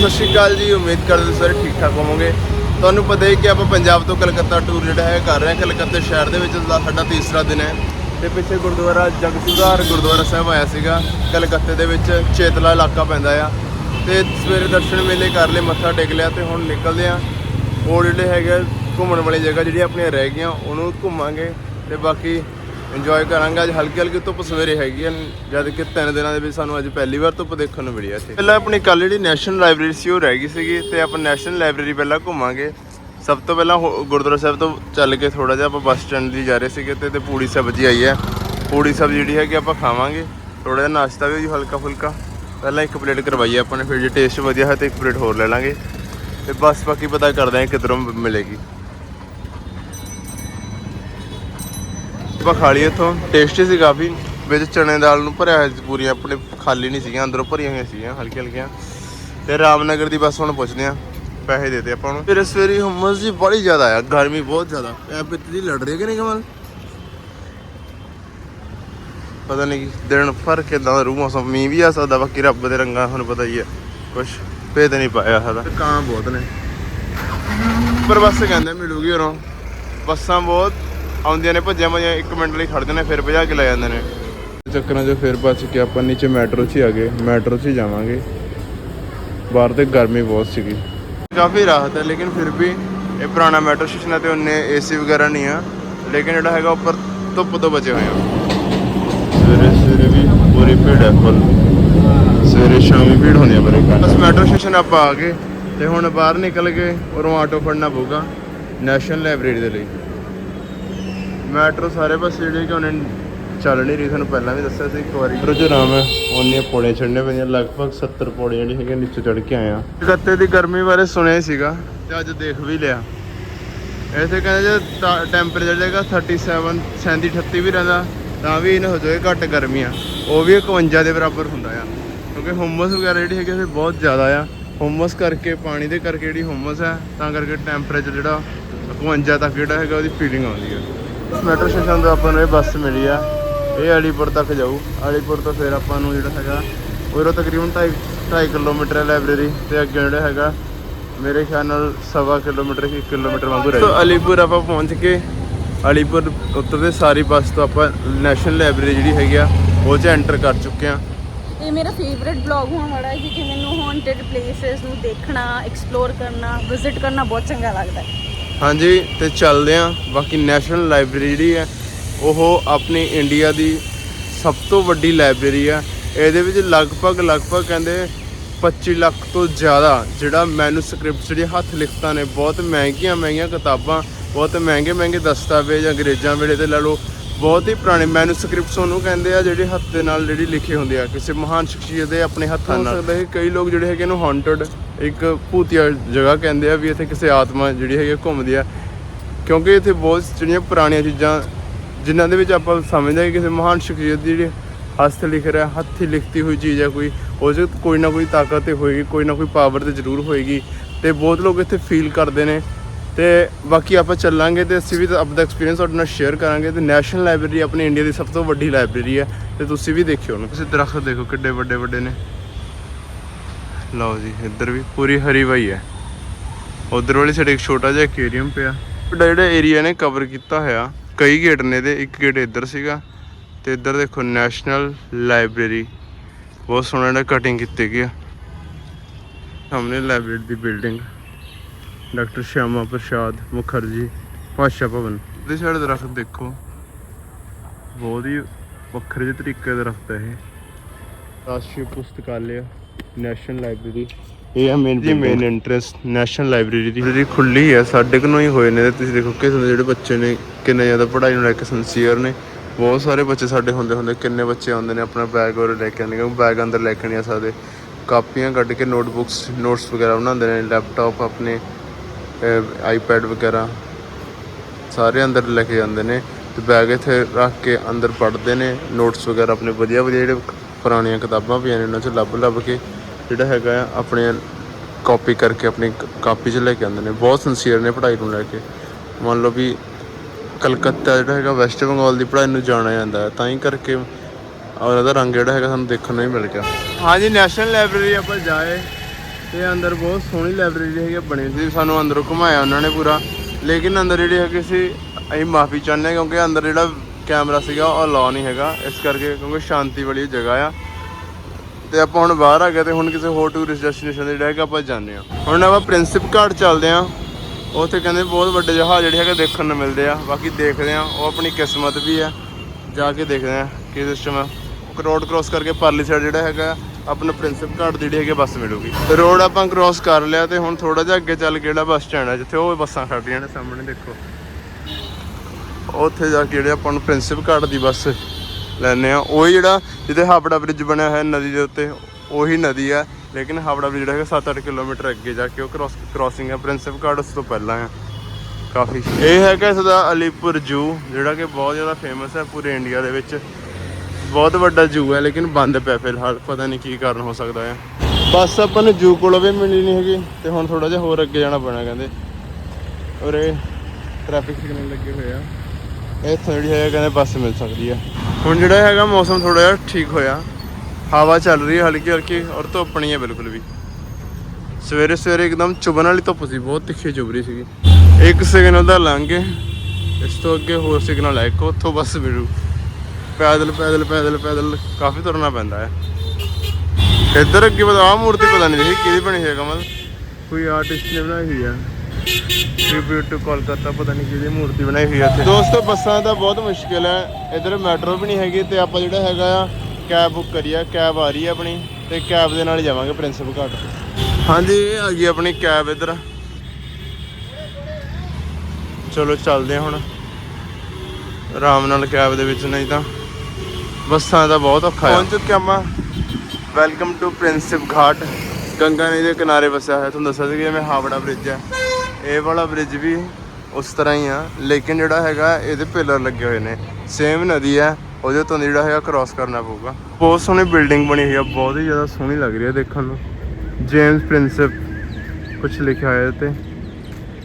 ਸਤਿ ਸ਼੍ਰੀ ਅਕਾਲ ਜੀ, ਉਮੀਦ ਕਰਦੇ ਸਾਰੇ ਠੀਕ ਠਾਕ ਹੋਵੋਗੇ। ਤੁਹਾਨੂੰ ਪਤਾ ਹੀ ਕਿ ਆਪਾਂ ਪੰਜਾਬ ਤੋਂ ਕਲਕੱਤਾ ਟੂਰ ਜਿਹੜਾ ਹੈ, ਕਰ ਰਹੇ ਹਾਂ। ਕਲਕੱਤਾ ਸ਼ਹਿਰ ਦੇ ਵਿੱਚ ਦਾ ਸਾਡਾ ਤੀਸਰਾ ਦਿਨ ਹੈ। ਤੇ ਪਿੱਛੇ ਗੁਰਦੁਆਰਾ ਜਗ ਸੁਧਾਰ ਗੁਰਦੁਆਰਾ ਸਾਹਿਬ ਆਇਆ ਸੀਗਾ। ਕਲਕੱਤੇ ਦੇ ਵਿੱਚ ਚੇਤਲਾ ਇਲਾਕਾ ਪੈਂਦਾ ਆ। ਤੇ ਸਵੇਰੇ ਦਰਸ਼ਨ ਮੇਲੇ ਕਰ ਲਏ, ਮੱਥਾ ਟੇਕ ਲਿਆ ਤੇ ਹੁਣ ਨਿਕਲਦੇ ਆ ਉਹ ਜਿਹੜੇ ਹੈਗੇ ਆ ਘੁੰਮਣ ਵਾਲੀ ਜਗ੍ਹਾ ਜਿਹੜੀਆਂ ਆਪਣੀਆਂ ਰਹਿ ਗਈਆਂ, ਉਹਨੂੰ ਘੁੰਮਾਂਗੇ। ਤੇ ਬਾਕੀ ਇੰਜੋਏ ਕਰਾਂਗੇ। ਅੱਜ ਹਲਕੀ ਹਲਕੀ ਧੁੱਪ ਸਵੇਰੇ ਹੈਗੀ ਆ। ਜਦ ਕਿ ਤਿੰਨ ਦਿਨਾਂ ਦੇ ਵਿੱਚ ਸਾਨੂੰ ਅੱਜ ਪਹਿਲੀ ਵਾਰ ਧੁੱਪ ਦੇਖਣ ਨੂੰ ਮਿਲੀ ਆ ਇੱਥੇ। ਪਹਿਲਾਂ ਆਪਣੀ ਕੱਲ ਜਿਹੜੀ ਨੈਸ਼ਨਲ ਲਾਇਬ੍ਰੇਰੀ ਸੀ, ਉਹ ਰਹਿ ਗਈ ਸੀਗੀ ਤੇ ਆਪਾਂ ਨੈਸ਼ਨਲ ਲਾਇਬ੍ਰੇਰੀ ਪਹਿਲਾਂ ਘੁੰਮਾਂਗੇ। ਸਭ ਤੋਂ ਪਹਿਲਾਂ ਹੋ- ਗੁਰਦੁਆਰਾ ਸਾਹਿਬ ਤੋਂ ਚੱਲ ਕੇ ਥੋੜਾ ਜਿਹਾ ਆਪਾਂ ਬੱਸ ਸਟੈਂਡ ਦੀ ਜਾ ਰਹੇ ਸੀਗੇ ਤੇ ਤੇ ਪੂੜੀ ਸਬਜ਼ੀ ਆਈ ਹੈ ਪੂੜੀ ਸਬਜ਼ੀ ਜਿਹੜੀ ਹੈਗੀ ਆਪਾਂ ਖਾਵਾਂਗੇ। ਥੋੜਾ ਜਿਹਾ ਨਾਸ਼ਤਾ ਵੀ ਹਲਕਾ ਫੁਲਕਾ ਪਹਿਲਾਂ ਇੱਕ ਪਲੇਟ ਕਰਵਾਈ ਆਪਾਂ ਨੇ, ਫਿਰ ਜੇ ਟੇਸਟ ਵਧੀਆ ਹੈ ਤੇ ਇੱਕ ਪਲੇਟ ਹੋਰ ਲੈ ਲਾਂਗੇ। ਤੇ ਬਸ ਬਾਕੀ ਪਤਾ ਕਰਦੇ ਹਾਂ ਕਿੱਧਰੋਂ ਮਿਲੇਗੀ। ਆਪਾਂ ਖਾ ਲਈ ਇੱਥੋਂ। ਟੇਸਟੀ ਸੀ ਕਾਫੀ। ਵਿੱਚ ਚਣੇ ਦਾਲ ਨੂੰ ਭਰਿਆ ਹੋਇਆ ਸੀ ਪੂਰੀਆਂ ਆਪਣੇ ਖਾਲੀ ਨਹੀਂ ਸੀਗੀਆਂ ਅੰਦਰੋਂ ਭਰੀਆਂ ਹੋਈਆਂ ਸੀਗੀਆਂ ਹਲਕੀ ਹਲਕੀਆਂ। ਤੇ ਰਾਮਨਗਰ ਦੀ ਬੱਸ ਹੁਣ ਪੁੱਛਦੇ ਆ ਪੈਸੇ ਦੇ ਦੇ ਆਪਾਂ ਨੂੰ। ਫਿਰ ਸਵੇਰੇ ਹੁਮਸ ਜੀ ਬੜੀ ਜ਼ਿਆਦਾ ਆ ਗਰਮੀ ਬਹੁਤ ਜ਼ਿਆਦਾ। ਐ ਪਿੱਤ ਦੀ ਲੜ ਰਹੀ ਹੈ ਕਿ ਨਹੀਂ ਕਮਲ? ਪਤਾ ਨਹੀਂ ਕੀ ਦਿਨ ਭਰ ਕਿਦਾਂ ਦਾ ਰੂ ਮੌਸਮ ਮੀਂਹ ਵੀ ਆ ਸਕਦਾ ਬਾਕੀ ਰੱਬ ਦੇ ਰੰਗਾਂ ਤੁਹਾਨੂੰ ਪਤਾ ਹੀ ਹੈ ਕੁਛ ਭੇਦ ਨਹੀਂ ਪਾਇਆ ਸਾਡਾ। ਕਾਂ ਬਹੁਤ ਨੇ। ਪਰ ਬੱਸ ਕਹਿੰਦੇ ਮਿਲੂਗੀ ਉਰੋਂ। ਬੱਸਾਂ ਬਹੁਤ ਆਉਂਦੀਆਂ ਨੇ ਭੱਜਿਆ ਭੱਜਿਆ 1 ਮਿੰਟ ਲਈ ਖੜਦੇ ਨੇ ਫਿਰ ਭਜਾ ਕੇ ਲੈ ਜਾਂਦੇ ਨੇ। ਚੱਕਰਾਂ 'ਚ ਫਿਰ ਬਚ ਕੇ ਆਪਾਂ ਨੀਚੇ ਮੈਟਰੋ 'ਚ ਹੀ ਆ ਗਏ। ਮੈਟਰੋ 'ਚ ਹੀ ਜਾਵਾਂਗੇ। ਬਾਹਰ ਤੇ ਗਰਮੀ ਬਹੁਤ ਸੀਗੀ। ਕਾਫੀ ਰਾਹਤ ਹੈ ਲੇਕਿਨ ਫਿਰ ਵੀ ਇਹ ਪੁਰਾਣਾ ਮੈਟਰੋ ਸਟੇਸ਼ਨ ਹੈ ਤੇ ਉਹਨੇ ਏਸੀ ਵਗੈਰਾ ਨਹੀਂ ਆ। ਲੇਕਿਨ ਜਿਹੜਾ ਹੈਗਾ ਉੱਪਰ ਧੁੱਪ ਤੋਂ ਬਚੇ ਹੋਏ ਆ। ਸਵੇਰੇ ਸਵੇਰੇ ਵੀ ਪੂਰੀ ਭੀੜ ਹੈ ਫੁੱਲ ਸਵੇਰੇ ਸ਼ਾਮੀ ਭੀੜ ਹੁੰਦੀ ਹੈ ਬੜੇ ਬਸ ਮੈਟਰੋ ਸਟੇਸ਼ਨ ਆਪਾਂ ਆ ਗਏ ਤੇ ਹੁਣ ਬਾਹਰ ਨਿਕਲ ਕੇ ਉਰੋਂ ਆਟੋ ਫੜਨਾ ਪਊਗਾ ਨੈਸ਼ਨਲ ਲਾਇਬ੍ਰੇਰੀ ਦੇ ਲਈ। ਮੈਟਰੋ ਸਾਰੇ ਪਾਸੇ ਜਿਹੜੇ ਕਿ ਉਹਨੇ ਚੱਲ ਨਹੀਂ ਰਹੀ ਤੁਹਾਨੂੰ ਪਹਿਲਾਂ ਵੀ ਦੱਸਿਆ ਸੀ ਇੱਕ ਵਾਰੀ। ਮੈਟਰੋ ਚ ਆਰਾਮ ਹੈ। ਉਹਨੀਆਂ ਪੌੜੀਆਂ ਚੜ੍ਹਨੇ ਪੈਂਦੀਆਂ। ਲਗਭਗ 70 ਪੌੜੀਆਂ ਜਿਹੜੀਆਂ ਹੈਗੀਆਂ ਨੀਚੇ ਚੜ੍ਹ ਕੇ ਆਏ ਆ ਕਲਕੱਤੇ ਦੀ ਗਰਮੀ ਬਾਰੇ ਸੁਣਿਆ ਹੀ ਸੀਗਾ ਤੇ ਅੱਜ ਦੇਖ ਵੀ ਲਿਆ। ਇੱਥੇ ਕਹਿੰਦੇ ਜੇ ਟੈਂਪਰੇਚਰ ਜਾਏਗਾ 37 37 38 ਵੀ ਰਹਿੰਦਾ ਤਾਂ ਵੀ ਇਹਨਾਂ ਹੋ ਜਾਏ ਘੱਟ ਗਰਮੀ ਆ ਉਹ ਵੀ 51 ਦੇ ਬਰਾਬਰ ਹੁੰਦਾ ਆ। ਕਿਉਂਕਿ ਹੁਮਸ ਵਗੈਰਾ ਜਿਹੜੀ ਹੈਗੀ ਇੱਥੇ ਬਹੁਤ ਜ਼ਿਆਦਾ ਆ। ਹੁਮਸ ਕਰਕੇ ਪਾਣੀ ਦੇ ਕਰਕੇ ਜਿਹੜੀ ਹੁਮਸ ਹੈ ਤਾਂ ਕਰਕੇ ਟੈਂਪਰੇਚਰ ਜਿਹੜਾ 51 ਤੱਕ ਜਿਹੜਾ ਹੈਗਾ ਉਹਦੀ ਫੀਲਿੰਗ ਆਉਂਦੀ ਹੈ ਮੈਟਰੋ ਸਟੇਸ਼ਨ ਤੋਂ ਆਪਾਂ ਨੂੰ ਇਹ ਬੱਸ ਮਿਲੀ ਆ। ਇਹ ਅਲੀਪੁਰ ਤੱਕ ਜਾਊ। ਅਲੀਪੁਰ ਤੋਂ ਫਿਰ ਆਪਾਂ ਨੂੰ ਜਿਹੜਾ ਹੈਗਾ ਉਰੋਂ ਤਕਰੀਬਨ 2.5 ਕਿਲੋਮੀਟਰ ਹੈ ਲਾਇਬ੍ਰੇਰੀ ਤੇ ਅੱਗੇ ਜਿਹੜਾ ਹੈਗਾ ਮੇਰੇ ਖਿਆਲ ਨਾਲ ਸਵਾ ਕਿਲੋਮੀਟਰ ਕਿ ਕਿਲੋਮੀਟਰ ਵਾਂਗੂ ਰਹਿ ਤਾਂ ਅਲੀਪੁਰ ਆਪਾਂ ਪਹੁੰਚ ਕੇ ਅਲੀਪੁਰ ਉਤਰਦੇ ਸਾਰੀ ਬੱਸ ਤੋਂ ਆਪਾਂ ਨੈਸ਼ਨਲ ਲਾਇਬ੍ਰੇਰੀ ਜਿਹੜੀ ਹੈਗੀ ਆ ਉਹ 'ਚ ਐਂਟਰ ਕਰ ਚੁੱਕੇ ਆ। ਇਹ ਮੇਰਾ ਫੇਵਰਿਟ ਬਲੌਗ ਹੋਣ ਵਾਲਾ ਹੈ ਕਿਉਂਕਿ ਮੈਨੂੰ ਹੌਂਟਡ ਪਲੇਸਸ ਨੂੰ ਦੇਖਣਾ ਐਕਸਪਲੋਰ ਕਰਨਾ ਵਿਜ਼ਿਟ ਕਰਨਾ ਬਹੁਤ ਚੰਗਾ ਲੱਗਦਾ ਹੈ। ਹਾਂਜੀ ਤੇ ਚੱਲਦੇ ਆ। ਬਾਕੀ ਨੈਸ਼ਨਲ ਲਾਇਬ੍ਰੇਰੀ ਜਿਹੜੀ ਹੈ ਉਹ ਆਪਣੀ ਇੰਡੀਆ ਦੀ ਸਭ ਤੋਂ ਵੱਡੀ ਲਾਇਬ੍ਰੇਰੀ ਆ। ਇਹਦੇ ਵਿੱਚ ਲਗਭਗ ਲਗਭਗ ਕਹਿੰਦੇ 25 ਲੱਖ ਤੋਂ ਜ਼ਿਆਦਾ ਜਿਹੜਾ ਮੈਨੂਸਕ੍ਰਿਪਟ ਜਿਹੜੀ ਹੱਥ ਲਿਖਤਾਂ ਨੇ ਬਹੁਤ ਮਹਿੰਗੀਆਂ ਮਹਿੰਗੀਆਂ ਕਿਤਾਬਾਂ ਬਹੁਤ ਮਹਿੰਗੇ ਮਹਿੰਗੇ ਦਸਤਾਵੇਜ਼ ਅੰਗਰੇਜ਼ਾਂ ਵੇਲੇ ਦੇ ਲਾ ਲਓ ਬਹੁਤ ਹੀ ਪੁਰਾਣੇ। ਮੈਨੂਸਕ੍ਰਿਪਟਸ ਉਹਨੂੰ ਕਹਿੰਦੇ ਆ ਜਿਹੜੇ ਹੱਥ ਦੇ ਨਾਲ ਜਿਹੜੀ ਲਿਖੇ ਹੁੰਦੇ ਆ ਕਿਸੇ ਮਹਾਨ ਸ਼ਖਸੀਅਤ ਦੇ ਆਪਣੇ ਹੱਥਾਂ ਨਾਲ। ਹੋ ਸਕਦਾ ਹੈ ਕਈ ਲੋਕ ਜਿਹੜੇ ਹੈਗੇ ਇਹਨੂੰ ਹੌਂਟਡ ਇੱਕ ਭੂਤੀਆ ਜਗ੍ਹਾ ਕਹਿੰਦੇ ਆ ਵੀ ਇੱਥੇ ਕਿਸੇ ਆਤਮਾ ਜਿਹੜੀ ਹੈਗੀ ਆ ਘੁੰਮਦੀ ਆ। ਕਿਉਂਕਿ ਇੱਥੇ ਬਹੁਤ ਜਿਹੜੀਆਂ ਪੁਰਾਣੀਆਂ ਚੀਜ਼ਾਂ, ਜਿਨ੍ਹਾਂ ਦੇ ਵਿੱਚ ਆਪਾਂ ਸਮਝਦੇ ਹਾਂ ਕਿ ਕਿਸੇ ਮਹਾਨ ਸ਼ਖਸੀਅਤ ਦੀ ਜਿਹੜੀ ਹਸਤ ਲਿਖ ਰਿਹਾ, ਹੱਥੀ ਲਿਖਤੀ ਹੋਈ ਚੀਜ਼ ਹੈ ਕੋਈ ਉਹ 'ਚ ਕੋਈ ਨਾ ਕੋਈ ਤਾਕਤ ਤੇ ਹੋਏਗੀ, ਕੋਈ ਨਾ ਕੋਈ ਪਾਵਰ ਤੇ ਜ਼ਰੂਰ ਹੋਏਗੀ ਤੇ ਬਹੁਤ ਲੋਕ ਇੱਥੇ ਫੀਲ ਕਰਦੇ ਨੇ। ਤੇ ਬਾਕੀ ਆਪਾਂ ਚੱਲਾਂਗੇ ਤੇ ਅਸੀਂ ਵੀ ਆਪਣਾ ਐਕਸਪੀਰੀਅੰਸ ਤੁਹਾਡੇ ਨਾਲ ਸ਼ੇਅਰ ਕਰਾਂਗੇ ਤੇ ਨੈਸ਼ਨਲ ਲਾਇਬ੍ਰੇਰੀ ਆਪਣੀ ਇੰਡੀਆ ਦੀ ਸਭ ਤੋਂ ਵੱਡੀ ਲਾਇਬ੍ਰੇਰੀ ਹੈ ਤੇ ਤੁਸੀਂ ਵੀ ਦੇਖਿਓ ਉਹਨੂੰ। ਤੁਸੀਂ ਦਰਖਤ ਦੇਖੋ ਕਿੱਡੇ ਵੱਡੇ ਵੱਡੇ ਨੇ। ਲਓ ਜੀ, ਇੱਧਰ ਵੀ ਪੂਰੀ ਹਰੀ ਭਰੀ ਹੈ। ਉਧਰ ਵਾਲੀ ਸਾਡੇ ਇੱਕ ਛੋਟਾ ਜਿਹਾ ਐਕੁਆਰੀਅਮ ਪਿਆ। ਵੱਡਾ ਜਿਹੜਾ ਏਰੀਆ ਨੇ ਕਵਰ ਕੀਤਾ ਹੋਇਆ, ਕਈ ਗੇਟ ਨੇ ਤੇ ਇੱਕ ਗੇਟ ਇੱਧਰ ਸੀਗਾ ਤੇ ਇੱਧਰ ਦੇਖੋ ਨੈਸ਼ਨਲ ਲਾਇਬ੍ਰੇਰੀ ਬਹੁਤ ਸੋਹਣਾ ਜਿਹੜਾ ਕਟਿੰਗ ਕੀਤੀ ਗਈ ਆ। ਸਾਹਮਣੇ ਲਾਇਬ੍ਰੇਰੀ ਦੀ ਬਿਲਡਿੰਗ ਡਾਕਟਰ ਸ਼ਿਆਮਾ ਪ੍ਰਸਾਦ ਮੁਖਰਜੀ, ਭਾਸ਼ਾ ਭਵਨ। ਦੇ ਸਾਈਡ ਦਰਖਤ ਦੇਖੋ। ਬਹੁਤ ਹੀ ਵੱਖਰੇ ਜਿਹੇ ਤਰੀਕੇ ਦਾ ਦਰਖਤ ਹੈ ਇਹ। ਰਾਸ਼ਟਰੀ ਪੁਸਤਕਾਲਿਆ। ਨੈਸ਼ਨਲ ਲਾਇਬ੍ਰੇਰੀ ਇਹ ਹੈ ਮੇਨ ਜੀ ਮੇਨ ਇੰਟਰਸਟ ਨੈਸ਼ਨਲ ਲਾਇਬ੍ਰੇਰੀ ਦੀ। ਜਿਹੜੀ ਖੁੱਲੀ ਹੈ ਸਾਡੇ ਕੋਲੋਂ ਹੀ ਹੋਏ ਨੇ ਤੇ ਤੁਸੀਂ ਦੇਖੋ ਕਿ ਜਿਹੜੇ ਬੱਚੇ ਨੇ ਕਿੰਨੇ ਜ਼ਿਆਦਾ ਪੜ੍ਹਾਈ ਨੂੰ ਲੈ ਕੇ ਸਿੰਸੀਅਰ ਨੇ। ਬਹੁਤ ਸਾਰੇ ਬੱਚੇ ਸਾਡੇ ਹੁੰਦੇ ਹੁੰਦੇ ਕਿੰਨੇ ਬੱਚੇ ਆਉਂਦੇ ਨੇ ਆਪਣਾ ਬੈਗ ਹੋਰ ਲੈ ਕੇ ਆਉਂਦੇ ਕਿਉਂਕਿ ਬੈਗ ਅੰਦਰ ਲੈ ਕੇ ਨਹੀਂ ਆ ਸਕਦੇ। ਕਾਪੀਆਂ ਕੱਢ ਕੇ ਨੋਟਬੁੱਕਸ ਨੋਟਸ ਵਗੈਰਾ ਬਣਾਉਂਦੇ ਨੇ ਲੈਪਟਾਪ ਆਪਣੇ ਆਈਪੈਡ ਵਗੈਰਾ ਸਾਰੇ ਅੰਦਰ ਲੈ ਕੇ ਜਾਂਦੇ ਨੇ। ਤੇ ਬੈਗ ਇੱਥੇ ਰੱਖ ਕੇ ਅੰਦਰ ਪੜ੍ਹਦੇ ਨੇ ਨੋਟਸ ਵਗੈਰਾ ਆਪਣੇ ਵਧੀਆ ਵਧੀਆ ਜਿਹੜੇ ਪੁਰਾਣੀਆਂ ਕਿਤਾਬਾਂ ਪਈਆਂ ਨੇ ਉਹਨਾਂ 'ਚ ਲੱਭ ਲੱਭ ਕੇ ਜਿਹੜਾ ਹੈਗਾ ਆ ਆਪਣੇ ਕਾਪੀ ਕਰਕੇ ਆਪਣੀ ਕਾਪੀ 'ਚ ਲੈ ਕੇ ਆਉਂਦੇ ਨੇ। ਬਹੁਤ ਸਿੰਸੀਅਰ ਨੇ ਪੜ੍ਹਾਈ ਨੂੰ ਲੈ ਕੇ। ਮੰਨ ਲਓ ਵੀ ਕਲਕੱਤਾ ਜਿਹੜਾ ਹੈਗਾ ਵੈਸਟ ਬੰਗਾਲ ਦੀ ਪੜ੍ਹਾਈ ਨੂੰ ਜਾਣਿਆ ਜਾਂਦਾ ਹੈ। ਤਾਂ ਹੀ ਕਰਕੇ ਔਰ ਇਹਦਾ ਰੰਗ ਜਿਹੜਾ ਹੈਗਾ ਸਾਨੂੰ ਦੇਖਣ ਨੂੰ ਹੀ ਮਿਲ ਗਿਆ। ਹਾਂਜੀ ਨੈਸ਼ਨਲ ਲਾਇਬ੍ਰੇਰੀ ਆਪਾਂ ਜਾਏ ਤੇ ਅੰਦਰ ਬਹੁਤ ਸੋਹਣੀ ਲਾਇਬ੍ਰੇਰੀ ਹੈਗੀ ਆ, ਬਣੀ ਸੀ। ਸਾਨੂੰ ਅੰਦਰੋਂ ਘੁਮਾਇਆ ਉਹਨਾਂ ਨੇ ਪੂਰਾ। ਲੇਕਿਨ ਅੰਦਰ ਜਿਹੜੀ ਹੈਗੀ ਸੀ ਅਸੀਂ ਮਾਫੀ ਚਾਹੁੰਦੇ ਹਾਂ ਕਿਉਂਕਿ ਅੰਦਰ ਜਿਹੜਾ ਕੈਮਰਾ ਸੀਗਾ, ਉਹ ਅਲਾਉ ਨਹੀਂ ਹੈਗਾ। ਇਸ ਕਰਕੇ ਕਿਉਂਕਿ ਸ਼ਾਂਤੀ ਵਾਲੀ ਜਗ੍ਹਾ ਆ। ਤੇ ਆਪਾਂ ਹੁਣ ਬਾਹਰ ਆ ਗਏ ਤੇ ਹੁਣ ਕਿਸੇ ਹੋਰ ਟੂਰਿਸਟ ਡੈਸਟੀਨੇਸ਼ਨ ਤੇ ਜਿਹੜਾ ਹੈਗਾ ਆਪਾਂ ਜਾਂਦੇ ਆ। ਹੁਣ ਆਪਾਂ ਪ੍ਰਿੰਸਿਪ ਘਾਟ ਚੱਲਦੇ ਆ। ਉੱਥੇ ਕਹਿੰਦੇ ਬਹੁਤ ਵੱਡੇ ਜਹਾਜ਼ ਜਿਹੜੇ ਹੈਗੇ ਦੇਖਣ ਨੂੰ ਮਿਲਦੇ ਆ। ਬਾਕੀ ਦੇਖਦੇ ਆ, ਉਹ ਆਪਣੀ ਕਿਸਮਤ ਵੀ ਆ। ਜਾ ਕੇ ਦੇਖਦੇ ਆ ਕੀ ਸਿਸਟਮ ਆ ਰੋਡ ਕ੍ਰੋਸ ਕਰਕੇ ਪਰਲੀ ਸਾਈਡ ਜਿਹੜਾ ਹੈਗਾ, ਆਪਣਾ ਪ੍ਰਿੰਸਿਪ ਘਾਟ ਦੀ ਜਿਹੜੀ ਹੈਗੀ ਬੱਸ ਮਿਲੂਗੀ। ਰੋਡ ਆਪਾਂ ਕ੍ਰੋਸ ਕਰ ਲਿਆ ਤੇ ਹੁਣ ਥੋੜਾ ਜਿਹਾ ਅੱਗੇ ਚੱਲ ਕੇ ਜਿਹੜਾ ਬੱਸ ਸਟੈਂਡ ਆ, ਜਿੱਥੇ ਉਹ ਬੱਸਾਂ ਖੜਦੀਆਂ ਨੇ ਸਾਹਮਣੇ, ਦੇਖੋ। ਉੱਥੇ ਜਾ ਕੇ ਜਿਹੜੇ ਆਪਾਂ ਨੂੰ ਪ੍ਰਿੰਸਿਪ ਘਾਟ ਦੀ ਬੱਸ ਲੈਣੇ ਆ ਉਹ ਜਿਹੜਾ ਜਿੱਥੇ ਹਾਵੜਾ ਬ੍ਰਿਜ ਬਣਿਆ ਹੋਇਆ ਨਦੀ ਦੇ ਉੱਤੇ, ਉਹੀ ਨਦੀ ਆ ਲੇਕਿਨ ਹਾਵੜਾ ਬ੍ਰਿਜ ਜਿਹੜਾ ਹੈਗਾ 7-8 ਕਿਲੋਮੀਟਰ ਅੱਗੇ ਜਾ ਕੇ ਉਹ ਕ੍ਰੋਸ ਕ੍ਰੋਸਿੰਗ ਹੈ। ਪ੍ਰਿੰਸਿਪ ਘਾਟ ਉਸ ਤੋਂ ਪਹਿਲਾਂ ਆ ਕਾਫੀ ਇਹ ਹੈਗਾ ਇਸ ਦਾ ਅਲੀਪੁਰ ਜੂ, ਜਿਹੜਾ ਕਿ ਬਹੁਤ ਜ਼ਿਆਦਾ ਫੇਮਸ ਹੈ ਪੂਰੇ ਇੰਡੀਆ ਦੇ ਵਿੱਚ। ਬਹੁਤ ਵੱਡਾ ਜੂ ਹੈ, ਲੇਕਿਨ ਬੰਦ ਪਿਆ ਫਿਲਹਾਲ। ਪਤਾ ਨਹੀਂ ਕੀ ਕਾਰਨ ਹੋ ਸਕਦਾ ਹੈ। ਬੱਸ ਆਪਾਂ ਨੂੰ ਜੂ ਕੋਲੋਂ ਵੀ ਮਿਲੀ ਨਹੀਂ ਹੈਗੀ, ਤੇ ਹੁਣ ਥੋੜਾ ਜਿਹਾ ਹੋਰ ਅੱਗੇ ਜਾਣਾ ਪੈਣਾ ਕਹਿੰਦੇ। ਉਰੇ ਟ੍ਰੈਫਿਕ ਸਿਗਨਲ ਲੱਗੇ ਹੋਏ ਆ। ਇੱਥੋਂ ਜਿਹੜੀ ਹੈ ਕਹਿੰਦੇ ਬੱਸ ਮਿਲ ਸਕਦੀ ਹੈ ਹੁਣ ਜਿਹੜਾ ਹੈਗਾ ਮੌਸਮ ਥੋੜਾ ਜਿਹਾ ਠੀਕ ਹੋਇਆ। ਹਵਾ ਚੱਲ ਰਹੀ ਹੈ ਹਲਕੀ ਹਲਕੀ, ਔਰ ਧੁੱਪ ਨਹੀਂ ਹੈ ਬਿਲਕੁਲ ਵੀ। ਸਵੇਰੇ ਸਵੇਰੇ ਇੱਕਦਮ ਚੁਬਣ ਵਾਲੀ ਧੁੱਪ ਸੀ, ਬਹੁਤ ਤਿੱਖੀ ਚੁਭ ਰਹੀ ਸੀਗੀ। ਇੱਕ ਸਿਗਨਲ ਦਾ ਲੰਘ ਗਏ ਇਸ ਤੋਂ ਅੱਗੇ ਹੋਰ ਸਿਗਨਲ ਹੈ ਇੱਕ ਉੱਥੋਂ ਬੱਸ ਮਿਲੂ। ਪੈਦਲ ਪੈਦਲ ਪੈਦਲ ਪੈਦਲ ਕਾਫੀ ਤੁਰਨਾ ਪੈਂਦਾ ਹੈ ਇੱਧਰ ਅੱਗੇ ਪਤਾ ਆਹ ਮੂਰਤੀ ਪਤਾ ਨਹੀਂ ਰਹੀ ਕਿਹਦੀ ਬਣੀ ਹੈਗਾ, ਮਤਲਬ। ਕੋਈ ਆਰਟਿਸਟ ਨੇ ਬਣਾਈ ਹੋਈ ਆ। ਟ੍ਰਿਬਿਊਟ ਟੂ ਕੋਲਕਾਤਾ ਪਤਾ ਨਹੀਂ ਕਿਹਦੀ ਮੂਰਤੀ ਬਣਾਈ ਹੋਈ ਆ ਇੱਥੇ। ਦੋਸਤੋ ਬੱਸਾਂ ਦਾ ਬਹੁਤ ਮੁਸ਼ਕਿਲ ਹੈ। ਇੱਧਰ ਮੈਟਰੋ ਵੀ ਨਹੀਂ ਹੈਗੀ ਤੇ ਆਪਾਂ ਜਿਹੜਾ ਹੈਗਾ ਆ ਕੈਬ ਬੁੱਕ ਕਰੀ ਆ। ਕੈਬ ਆ ਰਹੀ ਹੈ ਆਪਣੀ ਤੇ ਕੈਬ ਦੇ ਨਾਲ ਹੀ ਜਾਵਾਂਗੇ ਪ੍ਰਿੰਸੀਪਲ ਘਾਟ ਹਾਂਜੀ ਇਹ ਆ ਗਈ ਆਪਣੀ ਕੈਬ ਇੱਧਰ। ਚਲੋ ਚੱਲਦੇ ਹਾਂ ਹੁਣ। ਆਰਾਮ ਨਾਲ ਕੈਬ ਦੇ ਵਿੱਚ ਨਹੀਂ ਤਾਂ ਬੱਸਾਂ ਦਾ ਬਹੁਤ ਔਖਾ ਹੈ ਪਹੁੰਚ ਚੁੱਕੇ ਆਪਾਂ। ਵੈਲਕਮ ਟੂ ਪ੍ਰਿੰਸਿਪ ਘਾਟ ਗੰਗਾ ਨਦੀ ਦੇ ਕਿਨਾਰੇ ਵਸਿਆ ਹੋਇਆ। ਤੁਹਾਨੂੰ ਦੱਸਿਆ ਸੀ ਕਿ ਜਿਵੇਂ ਹਾਵੜਾ ਬ੍ਰਿਜ ਹੈ ਇਹ ਵਾਲਾ ਬ੍ਰਿਜ ਵੀ ਉਸ ਤਰ੍ਹਾਂ ਹੀ ਆ, ਲੇਕਿਨ ਜਿਹੜਾ ਹੈਗਾ ਇਹਦੇ ਪਿਲਰ ਲੱਗੇ ਹੋਏ ਨੇ। ਸੇਮ ਨਦੀ ਹੈ ਉਹਦੇ ਤੋਂ ਜਿਹੜਾ ਹੈਗਾ ਕ੍ਰਾਸ ਕਰਨਾ ਪਊਗਾ। ਬਹੁਤ ਸੋਹਣੀ ਬਿਲਡਿੰਗ ਬਣੀ ਹੋਈ ਆ, ਬਹੁਤ ਹੀ ਜ਼ਿਆਦਾ ਸੋਹਣੀ ਲੱਗ ਰਹੀ ਹੈ ਦੇਖਣ ਨੂੰ। ਜੇਮਸ ਪ੍ਰਿੰਸਪ ਕੁਝ ਲਿਖਿਆ ਹੋਇਆ ਇਹ ਤੇ।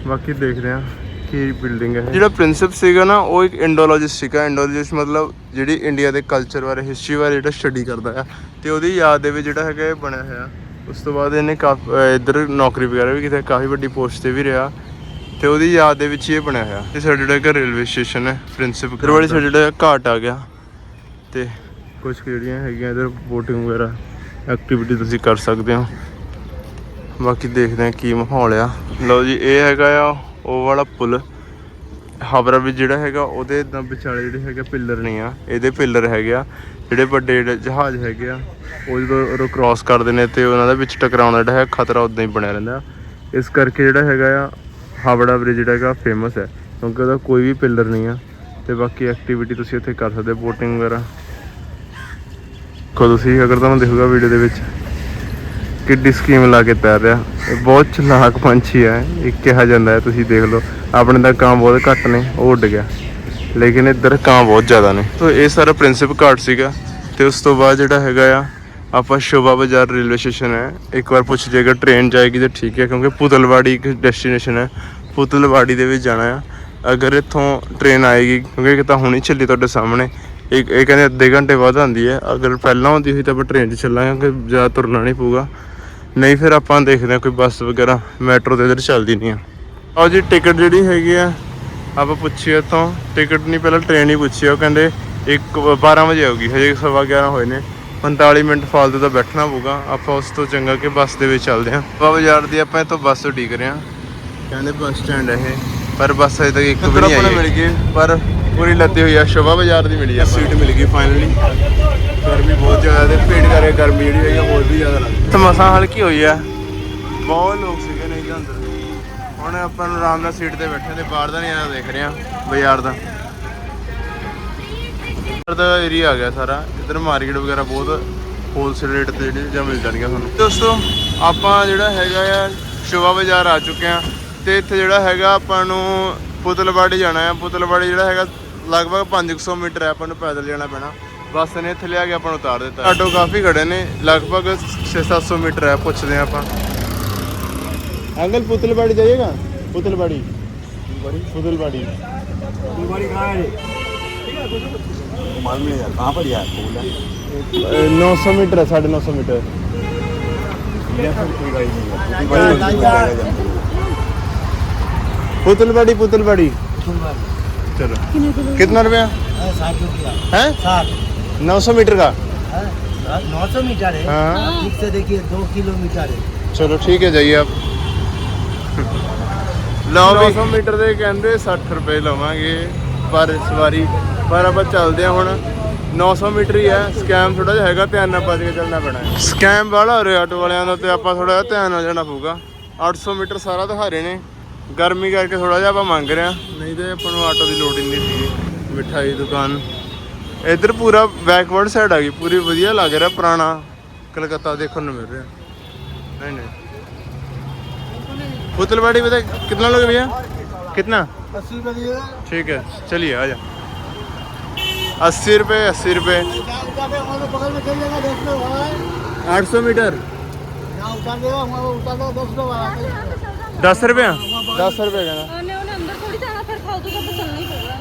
ਬਾਕੀ ਦੇਖਦੇ ਆ ਕੀ ਬਿਲਡਿੰਗ ਹੈ ਜਿਹੜਾ ਪ੍ਰਿੰਸਪ ਸੀਗਾ ਨਾ, ਉਹ ਇੱਕ ਇੰਡੋਲੋਜਿਸਟ ਸੀਗਾ। ਇੰਡੋਲੋਜਿਸਟ ਮਤਲਬ ਜਿਹੜੀ ਇੰਡੀਆ ਦੇ ਕਲਚਰ ਬਾਰੇ ਹਿਸਟਰੀ ਬਾਰੇ ਜਿਹੜਾ ਸਟੱਡੀ ਕਰਦਾ ਆ। ਤੇ ਉਹਦੀ ਯਾਦ ਦੇ ਵਿੱਚ ਜਿਹੜਾ ਹੈਗਾ ਇਹ ਬਣਿਆ ਹੋਇਆ। ਉਸ ਤੋਂ ਬਾਅਦ ਇਹਨੇ ਕਾਫ- ਇੱਧਰ ਨੌਕਰੀ ਵਗੈਰਾ ਵੀ ਕੀਤੀ ਕਾਫੀ ਵੱਡੀ ਪੋਸਟ ਤੇ ਵੀ ਰਿਹਾ ਤੇ ਉਹਦੀ ਯਾਦ ਦੇ ਵਿੱਚ ਇਹ ਬਣਿਆ ਹੋਇਆ। ਇਹ ਸਾਡਾ ਜਿਹੜਾ ਰੇਲਵੇ ਸਟੇਸ਼ਨ ਹੈ ਪ੍ਰਿੰਸਿਪ ਫਿਰ ਵਾਲੀ ਸਾਈਡ ਜਿਹੜਾ ਘਾਟ ਆ ਗਿਆ ਤੇ ਕੁਝ ਜਿਹੜੀਆਂ ਹੈਗੀਆਂ ਇਧਰ ਬੋਟਿੰਗ ਵਗੈਰਾ ਐਕਟੀਵਿਟੀ ਤੁਸੀਂ ਕਰ ਸਕਦੇ ਹੋ। ਬਾਕੀ ਦੇਖਦੇ ਹਾਂ ਕੀ ਮਾਹੌਲ ਆ। ਲਓ ਜੀ ਇਹ ਹੈਗਾ ਆ ਉਹ ਵਾਲਾ ਪੁਲ। ਹਾਵਰਾ ਵੀ ਜਿਹੜਾ ਹੈਗਾ, ਉਹਦੇ ਇਦਾਂ ਵਿਚਾਲੇ ਜਿਹੜੇ ਹੈਗੇ ਪਿੱਲਰ ਨਹੀਂ ਆ, ਇਹਦੇ ਪਿੱਲਰ ਹੈਗੇ ਆ, ਜਿਹੜੇ ਵੱਡੇ ਜਿਹੜੇ ਜਹਾਜ਼ ਹੈਗੇ ਆ, ਉਹ ਜਦੋਂ ਉਹ ਕ੍ਰਾਸ ਕਰਦੇ ਨੇ ਤੇ ਉਹਨਾਂ ਦੇ ਵਿੱਚ ਟਕਰਾਉਣ ਦਾ ਜਿਹੜਾ ਹੈ ਖਤਰਾ ਉਦਾਂ ਹੀ ਬਣਿਆ ਰਹਿੰਦਾ ਇਸ ਕਰਕੇ ਜਿਹੜਾ ਹੈਗਾ ਆ ਹਾਵੜਾ ਬ੍ਰਿਜ ਜਿਹੜਾ ਹੈਗਾ ਫੇਮਸ ਹੈ, ਕਿਉਂਕਿ ਉਹਦਾ ਕੋਈ ਵੀ ਪਿੱਲਰ ਨਹੀਂ ਆ, ਤੇ ਬਾਕੀ ਐਕਟੀਵਿਟੀ ਤੁਸੀਂ ਉੱਥੇ ਕਰ ਸਕਦੇ ਬੋਟਿੰਗ ਵਗੈਰਾ। ਕੋ ਤੁਸੀਂ, ਅਗਰ ਤੁਹਾਨੂੰ ਦਿਖੂਗਾ ਵੀਡੀਓ ਦੇ ਵਿੱਚ ਕਿੱਡੀ ਸਕੀਮ ਲਾ ਕੇ ਤੈਰ ਰਿਹਾ, ਇਹ ਬਹੁਤ ਚਲਾਕ ਪੰਛੀ ਹੈ ਇਹ ਕਿਹਾ ਜਾਂਦਾ ਹੈ, ਤੁਸੀਂ ਦੇਖ ਲਓ। ਆਪਣੇ ਤਾਂ ਕਾਂ ਬਹੁਤ ਘੱਟ ਨੇ ਉਹ ਉੱਡ ਗਿਆ। ਲੇਕਿਨ ਇੱਧਰ ਕਾਂ ਬਹੁਤ ਜ਼ਿਆਦਾ ਨੇ। ਤੋ ਇਹ ਸਾਰਾ ਪ੍ਰਿੰਸਿਪ ਘਾਟ ਸੀਗਾ। ਤੇ ਉਸ ਤੋਂ ਬਾਅਦ ਜਿਹੜਾ ਹੈਗਾ ਆ ਆਪਾਂ ਸ਼ੋਭਾ ਬਾਜ਼ਾਰ ਰੇਲਵੇ ਸਟੇਸ਼ਨ ਹੈ। ਇੱਕ ਵਾਰ ਪੁੱਛ ਜੇਗਾ ਟ੍ਰੇਨ ਜਾਏਗੀ ਤੇ ਠੀਕ ਹੈ ਕਿਉਂਕਿ ਪੁਤਲਵਾੜੀ ਇੱਕ ਡੈਸਟੀਨੇਸ਼ਨ ਹੈ। ਪੁਤਲਵਾੜੀ ਦੇ ਵਿੱਚ ਜਾਣਾ ਆ। ਅਗਰ ਇੱਥੋਂ ਟ੍ਰੇਨ ਆਏਗੀ ਕਿਉਂਕਿ ਇੱਕ ਤਾਂ ਹੁਣੀ ਚੱਲੀ ਤੁਹਾਡੇ ਸਾਹਮਣੇ। ਇੱਕ ਇਹ ਕਹਿੰਦੇ ਅੱਧੇ ਘੰਟੇ ਬਾਅਦ ਆਉਂਦੀ ਹੈ। ਅਗਰ ਪਹਿਲਾਂ ਆਉਂਦੀ ਹੋਈ ਤਾਂ ਆਪਾਂ ਟ੍ਰੇਨ 'ਚ ਚੱਲਾਂਗੇ ਕਿਉਂਕਿ ਜ਼ਿਆਦਾ ਤੁਰਨਾ ਨਹੀਂ ਪਊਗਾ। ਨਹੀਂ ਫਿਰ ਆਪਾਂ ਦੇਖਦੇ ਹਾਂ ਕੋਈ ਬੱਸ ਵਗੈਰਾ ਮੈਟਰੋ ਤੇ ਇਧਰ ਚੱਲਦੀ ਨਹੀਂ ਆ। ਆਓ ਜੀ ਟਿਕਟ ਜਿਹੜੀ ਹੈਗੀ ਆ ਆਪਾਂ ਪੁੱਛੀ ਇੱਥੋਂ। ਟਿਕਟ ਨਹੀਂ ਪਹਿਲਾਂ ਟ੍ਰੇਨ ਹੀ ਪੁੱਛੀ ਉਹ ਕਹਿੰਦੇ 1 12 ਵਜੇ ਆਊਗੀ ਹਜੇ ਸਵਾ 11 ਹੋਏ ਨੇ। 45 ਮਿੰਟ ਫਾਲਤੂ ਤਾਂ ਬੈਠਣਾ ਪਊਗਾ ਆਪਾਂ ਉਸ ਤੋਂ ਚੰਗਾ ਕਿ ਬੱਸ ਦੇ ਵਿੱਚ ਚੱਲਦੇ ਹਾਂ। ਆਪਾਂ ਬਾਜ਼ਾਰ ਦੀ ਆਪਾਂ ਇੱਥੋਂ ਬੱਸ ਉਡੀਕ ਰਹੇ ਹਾਂ। ਕਹਿੰਦੇ ਬੱਸ ਸਟੈਂਡ ਹੈ ਇਹ ਪਰ ਬੱਸ ਅਜੇ ਤੱਕ ਇੱਕ ਵੀ ਨਹੀਂ ਆਈ ਮਿਲ ਗਈ ਪਰ ਪੂਰੀ ਲੱਦੀ ਹੋਈ ਆ ਸ਼ੋਭਾ ਬਾਜ਼ਾਰ ਦੀ ਮਿਲੀ ਆ ਸੀਟ ਮਿਲ ਗਈ ਫਾਈਨਲੀ ਗਰਮੀ ਬਹੁਤ ਜ਼ਿਆਦਾ ਤੇ ਭੀੜ ਕਰਕੇ ਗਰਮੀ ਜਿਹੜੀ ਹੈਗੀ ਹੋਰ ਵੀ ਜ਼ਿਆਦਾ। ਲੱਗਦੀ ਤੇ ਮਸਾਂ ਹਲਕੀ ਹੋਈ ਆ। ਬਹੁਤ ਲੋਕ ਸੀਗੇ ਨਹੀਂ ਤਾਂ ਅੰਦਰ। ਹੁਣ ਆਪਾਂ ਨੂੰ ਆਰਾਮ ਨਾਲ ਸੀਟ ਤੇ ਬੈਠੇ ਤੇ ਬਾਹਰ ਦਾ ਨਜ਼ਾਰਾ ਦੇਖ ਰਹੇ ਆ ਬਾਜ਼ਾਰ ਦਾ। ਬਾਹਰ ਦਾ ਏਰੀਆ ਆ ਗਿਆ ਸਾਰਾ। ਇਧਰ ਮਾਰਕੀਟ ਵਗੈਰਾ ਬਹੁਤ ਹੋਲਸੇਲ ਰੇਟ ਤੇ ਜਿਹੜੀ ਚੀਜ਼ਾਂ ਮਿਲ ਜਾਣਗੀਆਂ ਤੁਹਾਨੂੰ। ਦੋਸਤੋ, ਆਪਾਂ ਜਿਹੜਾ ਹੈਗਾ ਆ, ਸ਼ੋਭਾ ਬਾਜ਼ਾਰ ਆ ਚੁੱਕੇ ਆ ਤੇ ਇੱਥੇ ਜਿਹੜਾ ਹੈਗਾ ਆਪਾਂ ਨੂੰ ਪੁਤਲਵਾੜੀ ਜਾਣਾ ਆ। ਪੁਤਲਵਾੜੀ ਜਿਹੜਾ ਹੈਗਾ ਲਗਭਗ 500 ਮੀਟਰ ਹੈ, ਆਪਾਂ ਨੂੰ ਪੈਦਲ ਜਾਣਾ ਪੈਣਾ। ਬੱਸ ਨੇ ਇੱਥੇ ਲਿਆ ਕੇ ਆਪਾਂ ਨੂੰ ਉਤਾਰ ਦਿੱਤਾ। ਆਟੋ ਕਾਫੀ ਖੜੇ ਨੇ, ਲਗਭਗ 6-700 ਮੀਟਰ ਹੈ, ਪੁੱਛਦੇ ਆ ਆਪਾਂ। अंकल पुतलबाड़ी जाइएगा? पुतलबाड़ी। पुतलबाड़ी। कहाँ पर नौ सौ मीटर है साढ़े नौ सौ मीटर। अच्छा, अच्छा, अच्छा। पुतलबाड़ी पुतलबाड़ी चलो। कितना रुपया? है? नौ सौ मीटर का? हाँ, नौ सौ मीटर है। हाँ। देखिए दो किलोमीटर है। चलो ठीक है जाइए आप। ਲਓ ਵੀ। 900 ਮੀਟਰ ਦੇ ਕਹਿੰਦੇ 60 ਰੁਪਏ ਲਵਾਂਗੇ ਪਰ ਸਵਾਰੀ ਪਰ ਆਪਾਂ ਚੱਲਦੇ ਹਾਂ ਹੁਣ। 900 ਮੀਟਰ ਹੀ ਹੈ ਸਕੈਮ ਥੋੜਾ ਜਿਹਾ ਹੈਗਾ ਧਿਆਨ ਨਾਲ ਭੱਜ ਕੇ ਚੱਲਣਾ ਪੈਣਾ ਸਕੈਮ ਵਾਲਾ ਹੋ ਰਿਹਾ ਆਟੋ ਵਾਲਿਆਂ ਦਾ ਤੇ ਆਪਾਂ ਥੋੜਾ ਜਿਹਾ ਧਿਆਨ ਨਾਲ ਜਾਣਾ ਪਊਗਾ। 800 ਮੀਟਰ ਸਾਰਾ ਦਿਹਾਰੇ ਨੇ। ਗਰਮੀ ਕਰਕੇ ਥੋੜਾ ਜਿਹਾ ਆਪਾਂ ਮੰਗ ਰਹੇ ਆ ਨਹੀਂ ਤੇ ਆਪਾਂ ਨੂੰ ਆਟੋ ਦੀ ਲੋੜ ਹੀ ਨਹੀਂ ਸੀ ਮਿਠਾਈ ਦੁਕਾਨ। ਇੱਧਰ ਪੂਰਾ ਬੈਕਵਰਡ ਸਾਈਡ ਆ ਗਈ ਪੂਰੀ ਵਧੀਆ ਲੱਗ ਰਿਹਾ ਪੁਰਾਣਾ। ਕਲਕੱਤਾ ਦੇਖਣ ਨੂੰ ਮਿਲ ਰਿਹਾ। ਨਹੀਂ ਨਹੀਂ। पुतलवाड़ी बता कितना लोगे भैया कितना अस्सी रुपया दिएगा ठीक है चलिए आ जा अस्सी रुपये अस्सी रुपये बगल में चल जाएगा दस रुपये वाला आठ सौ मीटर यहाँ उतार देगा वहाँ उतार देगा दस रुपये वाला दस रुपये दस रुपये कहना ਉਹਨੇ ਉਹਨੇ ਅੰਦਰ ਥੋੜੀ ਜਾਣਾ ਫਿਰ ਫਾਲਤੂ ਦਾ ਤਾਂ ਚੱਲਣਾ ਹੀ ਪਊਗਾ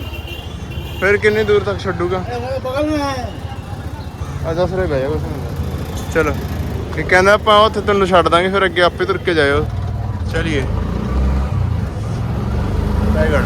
फिर कितनी दूर तक छूगा हमारे बगल में है ਆ 10 ਰੁਪਏ ਜਾਏਗਾ ਕੁਛ ਨਹੀਂ ਚਲੋ ਇਹ ਕਹਿੰਦਾ ਆਪਾਂ ਉੱਥੇ ਤੈਨੂੰ ਛੱਡ ਦਾਂਗੇ ਫਿਰ ਅੱਗੇ ਆਪੇ ਤੁਰ ਕੇ ਜਾਇਓ ਚਲਿਏ ਬਾਈ ਕਰ